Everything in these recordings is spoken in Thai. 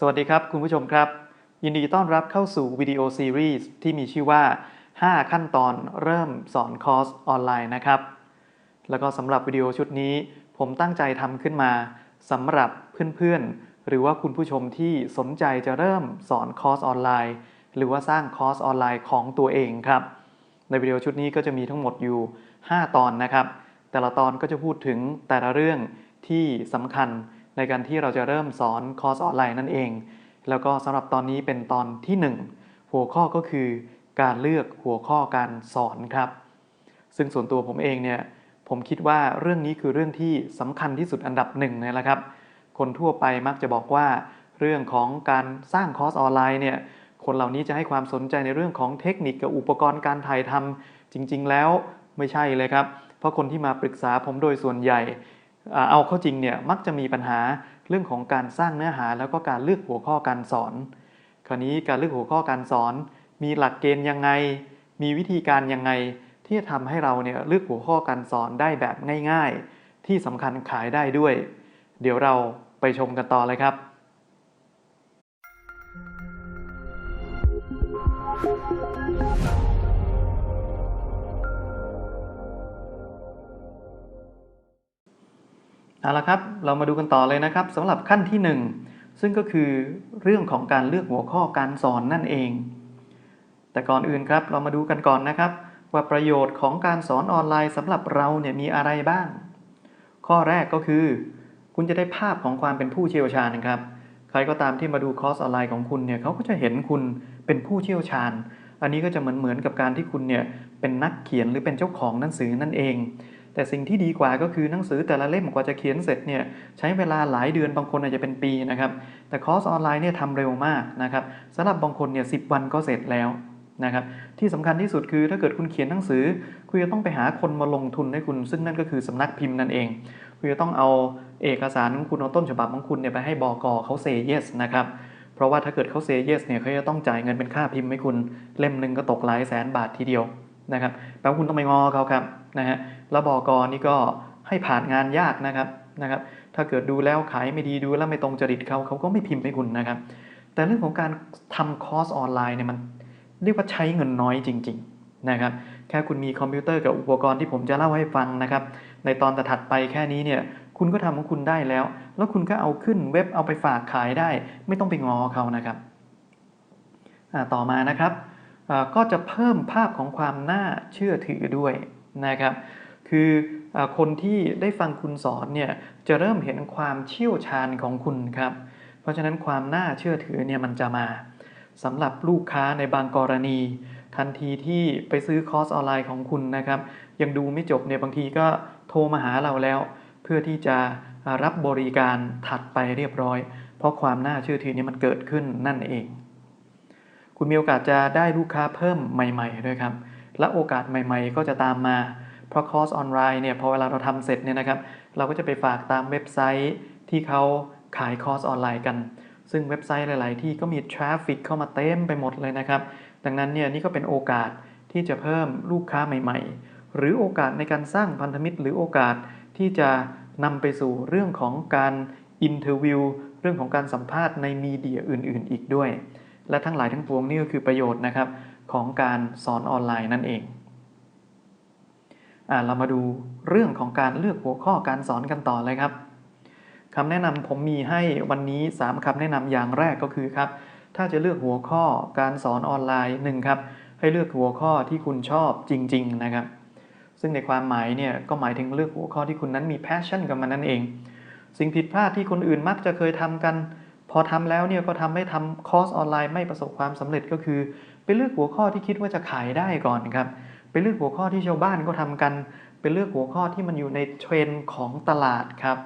สวัสดีครับ คุณผู้ชมครับ ยินดีต้อนรับเข้าสู่วิดีโอซีรีส์ที่มีชื่อว่า 5 ขั้นตอนเริ่มสอนคอร์สออนไลน์นะครับ แล้วก็สำหรับวิดีโอชุดนี้ ผมตั้งใจทำขึ้นมาสำหรับเพื่อนๆ หรือว่าคุณผู้ชมที่สนใจจะเริ่มสอนคอร์สออนไลน์ หรือว่าสร้างคอร์สออนไลน์ของตัวเองครับ ในวิดีโอชุดนี้ก็จะมีทั้งหมดอยู่ 5 ตอนนะครับ แต่ละตอนก็จะพูดถึงแต่ละเรื่องที่สำคัญ ในการที่เราจะเริ่มสอนคอร์สออนไลน์นั่นเอง แล้วก็สำหรับตอนนี้เป็นตอนที่ 1 หัวข้อก็คือการเลือกหัวข้อการสอนครับ ซึ่งส่วนตัวผมเองเนี่ยผมคิดว่าเรื่องนี้คือเรื่องที่สำคัญที่สุดอันดับหนึ่งเลยละครับ คนทั่วไปมักจะบอกว่า เรื่องของการสร้างคอร์สออนไลน์เนี่ยคนเหล่านี้จะให้ความสนใจในเรื่องของเทคนิคกับอุปกรณ์การถ่ายทำจริง ๆ แล้วไม่ใช่เลยครับ เพราะคนที่มาปรึกษาผมโดยส่วนใหญ่ เอาเข้าจริงเนี่ยมักจะมีปัญหาเรื่องของการสร้างเนื้อหา แล้วก็การเลือกหัวข้อการสอน คราวนี้การเลือกหัวข้อการสอน มีหลักเกณฑ์ยังไง มีวิธีการยังไง ที่จะทำให้เราเนี่ยเลือกหัวข้อการสอนได้แบบง่ายๆ ที่สำคัญขายได้ด้วย เดี๋ยวเราไปชมกันต่อเลยครับ เอาละครับเรามาดูกันต่อเลยนะครับสำหรับขั้นที่ 1 ซึ่งก็คือเรื่องของการเลือกหัวข้อการสอนนั่นเอง แต่ก่อนอื่นครับเรามาดูกันก่อนนะครับ ว่าประโยชน์ของการสอนออนไลน์สำหรับเราเนี่ยมีอะไรบ้าง ข้อแรกก็คือ คุณจะได้ภาพของความเป็นผู้เชี่ยวชาญนะครับ ใครก็ตามที่มาดูคอร์สออนไลน์ของคุณเนี่ยเขาก็จะเห็นคุณเป็นผู้เชี่ยวชาญ อันนี้ก็จะเหมือนเหมือนกับการที่คุณเนี่ยเป็นนักเขียนหรือเป็นเจ้าของหนังสือนั่นเอง แต่สิ่งที่ดีกว่าก็คือหนังสือแต่ละเล่มกว่าจะเขียนเสร็จเนี่ยใช้เวลาหลายเดือนบางคนอาจจะเป็นปีนะครับ แต่คอร์สออนไลน์เนี่ยทำเร็วมากนะครับสำหรับบางคนเนี่ยสิวันก็เสร็จแล้วนะครับที่สำคัญที่สุดคือถ้าเกิดคุณเขียนหนังสือ คุณจะต้องไปหาคนมาลงทุนให้คุณ ซึ่งนั่นก็คือสำนักพิมพ์นั่นเอง คุณจะต้องเอาเอกสารของคุณเอาต้นฉบับของคุณเนี่ยไปให้บกเขาเซเยสนะครับเพราะว่าถ้าเกิดเขาเซเยสเนี่ยเขาจะต้องจ่ายเงินเป็นค่าพิมพ์ให้คุณ เล่มหนึ่งก็ตกหลายแสนบาททีเดียว นะครับแปลว่าคุณต้องไปงอเขาครับนะฮะแล้วบกนี่ก็ให้ผ่านงานยากนะครับนะครับ ถ้าเกิดดูแล้วขายไม่ดีดูแล้วไม่ตรงจริตเขาเขาก็ไม่พิมพ์ให้คุณนะครับ แต่เรื่องของการทำคอร์สออนไลน์เนี่ยมันเรียกว่าใช้เงินน้อยจริง ๆนะครับ แค่คุณมีคอมพิวเตอร์กับอุปกรณ์ที่ผมจะเล่าให้ฟังนะครับ ในตอนถัดไปแค่นี้เนี่ยคุณก็ทำของคุณได้แล้ว แล้วคุณก็เอาขึ้นเว็บเอาไปฝากขายได้ ไม่ต้องไปงอเขานะครับต่อมานะครับ ก็จะเพิ่มภาพของความน่าเชื่อถือด้วยนะครับ คืออคนที่ได้ฟังคุณสอนเนี่ยจะเริ่มเห็นความเชี่ยวชาญของคุณครับ เพราะฉะนั้นความน่าเชื่อถือเนี่ยมันจะมาสำหรับลูกค้าในบางกรณี ทันทีที่ไปซื้อคอร์สออนไลน์ของคุณนะครับ ยังดูไม่จบเนี่ยบางทีก็โทรมาหาเราแล้ว เพื่อที่จะรับบริการถัดไปเรียบร้อย เพราะความน่าเชื่อถือนี้มันเกิดขึ้นนั่นเอง คุณมีโอกาสจะได้ลูกค้าเพิ่มใหม่ๆด้วยครับ และโอกาสใหม่ๆ ก็จะตามมา เพราะคอร์สออนไลน์เนี่ยพอเวลาเราทำเสร็จเนี่ยนะครับ เราก็จะไปฝากตามเว็บไซต์ที่เขาขายคอร์สออนไลน์กัน ซึ่งเว็บไซต์หลาย ๆ ที่ก็มีทราฟฟิกเข้ามาเต็มไปหมดเลยนะครับ ดังนั้นเนี่ยนี่ก็เป็นโอกาสที่จะเพิ่มลูกค้าใหม่ ๆ หรือโอกาสในการสร้างพันธมิตร หรือโอกาสที่จะนำไปสู่เรื่องของการอินเทอร์วิวเรื่องของการสัมภาษณ์ในมีเดียอื่น ๆ อีกด้วย และทั้งหลายทั้งปวงนี่ก็คือประโยชน์นะครับของการสอนออนไลน์นั่นเองอ่าเรามาดูเรื่องของการเลือกหัวข้อการสอนกันต่อเลยครับคำแนะนำผมมีให้วันนี้ 3คำแนะนำอย่างแรกก็คือครับถ้าจะเลือกหัวข้อการสอนออนไลน์หนึ่งครับให้เลือกหัวข้อที่คุณชอบจริง ๆ นะครับ ซึ่งในความหมายเนี่ยก็หมายถึงเลือกหัวข้อที่คุณนั้นมีแพชชั่นกับมันนั่นเอง สิ่งผิดพลาดที่คนอื่นมักจะเคยทำกัน พอทำแล้วเนี่ยก็ทำให้ทำคอร์สออนไลน์ไม่ประสบความสำเร็จก็คือไปเลือกหัวข้อที่คิดว่าจะขายได้ก่อนครับไปเลือกหัวข้อที่ชาวบ้านก็ทำกันไปเลือกหัวข้อที่มันอยู่ในเทรนด์ของตลาดครับ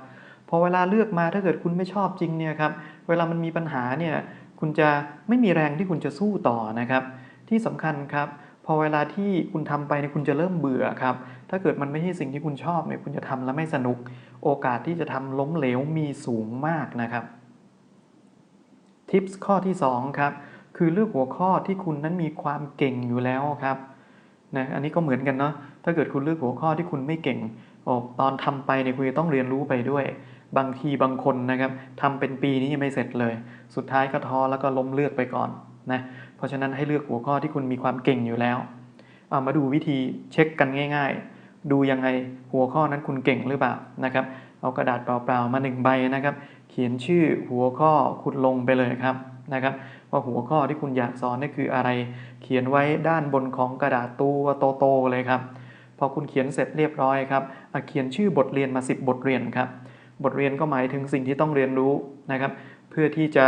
พอเวลาเลือกมาถ้าเกิดคุณไม่ชอบจริงเนี่ยครับเวลามันมีปัญหาเนี่ยคุณจะไม่มีแรงที่คุณจะสู้ต่อนะครับ ที่สำคัญครับ พอเวลาที่คุณทำไปเนี่ยคุณจะเริ่มเบื่อครับถ้าเกิดมันไม่ใช่สิ่งที่คุณชอบเนี่ยคุณจะทำแล้วไม่สนุก โอกาสที่จะทำล้มเหลวมีสูงมากนะครับ ทิปส์ข้อที่2ครับคือเลือกหัวข้อที่คุณนั้นมีความเก่งอยู่แล้วครับนะอันนี้ก็เหมือนกันเนาะถ้าเกิดคุณเลือกหัวข้อที่คุณไม่เก่งโอ้ตอนทำไปเนี่ยคุณจะต้องเรียนรู้ไปด้วย บางทีบางคนนะครับทำเป็นปีนี้ยังไม่เสร็จเลย สุดท้ายก็ท้อแล้วก็ล้มเลือกไปก่อนนะเพราะฉะนั้นให้เลือกหัวข้อที่คุณมีความเก่งอยู่แล้วเอามาดูวิธีเช็คกันง่าย ๆ ดูยังไงหัวข้อนั้นคุณเก่งหรือเปล่านะครับ เอากระดาษเปล่าๆมาหนึ่งใบนะครับ เขียนชื่อหัวข้อคุณลงไปเลยครับนะครับว่าหัวข้อที่คุณอยากสอนนี่คืออะไร เขียนไว้ด้านบนของกระดาษตัวโตๆเลยครับ พอคุณเขียนเสร็จเรียบร้อยครับเขียนชื่อบทเรียนมา 10 บทเรียนครับ บทเรียนก็หมายถึงสิ่งที่ต้องเรียนรู้นะครับ เพื่อที่จะ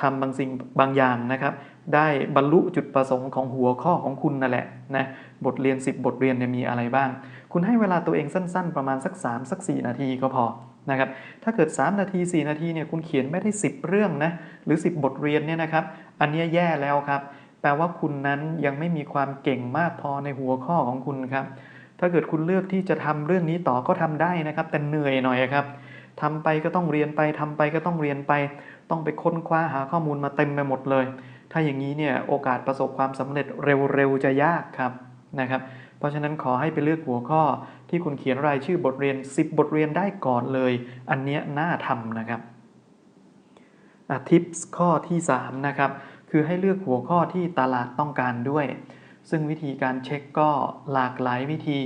ทำบางสิ่งบางอย่างนะครับ ได้บรรลุจุดประสงค์ของหัวข้อของคุณนั่นแหละนะบทเรียน 10 บทเรียนเนี่ยมีอะไรบ้าง คุณให้เวลาตัวเองสั้น ๆ ประมาณสัก 3 สัก 4 นาทีก็พอนะครับถ้าเกิด 3 นาที 4 นาทีเนี่ยคุณเขียนไม่ได้ 10 เรื่องนะหรือ 10 บทเรียนเนี่ยนะครับอันนี้แย่แล้วครับแปลว่าคุณนั้นยังไม่มีความเก่งมากพอในหัวข้อของคุณครับถ้าเกิดคุณเลือกที่จะทำเรื่องนี้ต่อก็ทำได้นะครับ แต่เหนื่อยหน่อยครับทำไปก็ต้องเรียนไปทำไปก็ต้องเรียนไป ต้องไปค้นคว้าหาข้อมูลมาเต็มไปหมดเลย ถ้าอย่างนี้เนี่ยโอกาสประสบความสำเร็จเร็วๆจะยากครับนะครับ เพราะฉะนั้นขอให้ไปเลือกหัวข้อที่คุณเขียนรายชื่อบทเรียน 10 บทเรียนได้ก่อนเลย อันเนี้ยน่าทำนะครับทิปส์ข้อที่ 3 นะครับ คือให้เลือกหัวข้อที่ตลาดต้องการด้วย ซึ่งวิธีการเช็คก็หลากหลายวิธี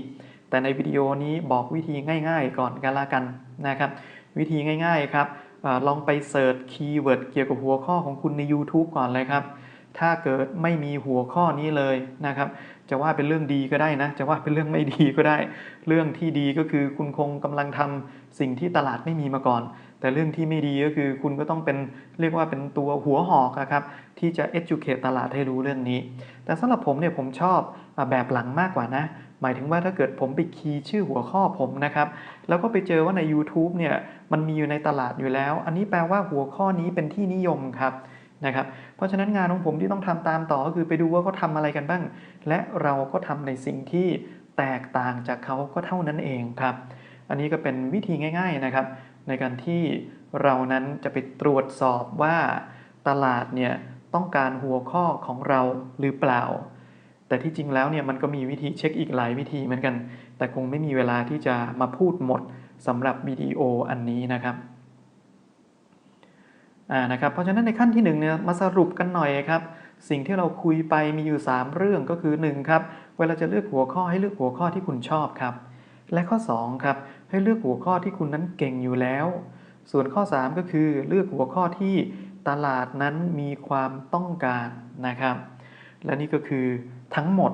แต่ในวิดีโอนี้บอกวิธีง่าย ๆ ก่อนกันละกันนะครับ วิธีง่าย ๆ ครับอลองไปเสิร์ชคีย์เวิร์ดเกี่ยวกับหัวข้อของคุณใน YouTube ก่อนเลยครับ ถ้าเกิดไม่มีหัวข้อนี้เลยนะครับจะว่าเป็นเรื่องดีก็ได้นะ จะว่าเป็นเรื่องไม่ดีก็ได้ เรื่องที่ดีก็คือคุณคงกำลังทำสิ่งที่ตลาดไม่มีมาก่อน แต่เรื่องที่ไม่ดีก็คือคุณก็ต้องเป็นเรียกว่าเป็นตัวหัวหอกครับที่จะ educate ตลาดให้รู้เรื่องนี้ แต่สำหรับผมเนี่ยผมชอบแบบหลังมากกว่านะ หมายถึงว่าถ้าเกิดผมไปคีย์ชื่อหัวข้อผมนะครับ แล้วก็ไปเจอว่าใน YouTube เนี่ยมันมีอยู่ในตลาดอยู่แล้ว อันนี้แปลว่าหัวข้อนี้เป็นที่นิยมครับ นะครับเพราะฉะนั้นงานของผมที่ต้องทำตามต่อก็คือไปดูว่าเขาทาอะไรกันบ้าง และเราก็ทำในสิ่งที่แตกต่างจากเขาก็เท่านั้นเองครับ อันนี้ก็เป็นวิธีง่าย ๆนะครับ ในการที่เรานั้นจะไปตรวจสอบว่าตลาดเนี่ยต้องการหัวข้อของเราหรือเปล่า แต่ที่จริงแล้วเนี่ยมันก็มีวิธีเช็คอีกหลายวิธีเหมือนกัน แต่คงไม่มีเวลาที่จะมาพูดหมดสำหรับวิดีโออันนี้นะครับ นะครับเพราะฉะนั้นในขั้นที่1เนี่ยมาสรุปกันหน่อยครับสิ่งที่เราคุยไปมีอยู่ 3 เรื่องก็คือ1ครับเวลาจะเลือกหัวข้อให้เลือกหัวข้อที่คุณชอบครับ และข้อ2ครับให้เลือกหัวข้อที่คุณนั้นเก่งอยู่แล้ว ส่วนข้อ 3 ก็คือเลือกหัวข้อที่ตลาดนั้นมีความต้องการนะครับ และนี่ก็คือทั้งหมด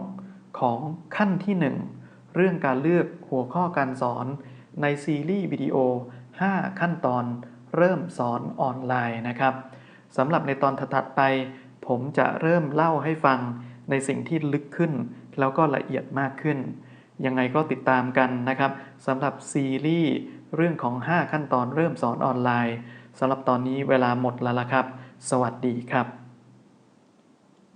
ของขั้นที่ 1 เรื่องการเลือกหัวข้อการสอนในซีรีส์วิดีโอ 5 ขั้นตอน เริ่มสอนออนไลน์นะครับสำหรับในตอนถัดไป ผมจะเริ่มเล่าให้ฟังในสิ่งที่ลึกขึ้น แล้วก็ละเอียดมากขึ้น ยังไงก็ติดตามกันนะครับสำหรับซีรีส์เรื่องของ 5 ขั้นตอนเริ่มสอนออนไลน์สำหรับตอนนี้เวลาหมดแล้วละครับ สวัสดีครับ